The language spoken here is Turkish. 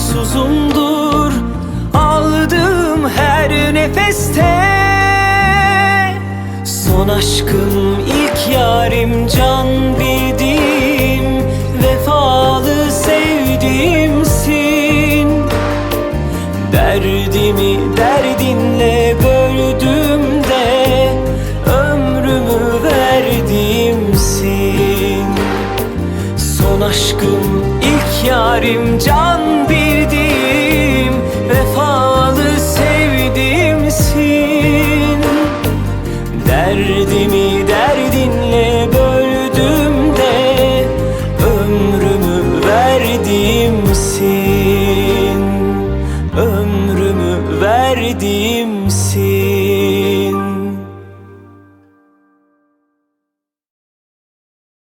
sonsuzumdur. Aldığım her nefeste. Son aşkım ilk yarim can bildiğim Vefalı sevdiğimsin Derdimi derdinle böldüğümde Ömrümü verdiğimsin Son aşkım ilk yarim can bildiğim Ahmet'imsin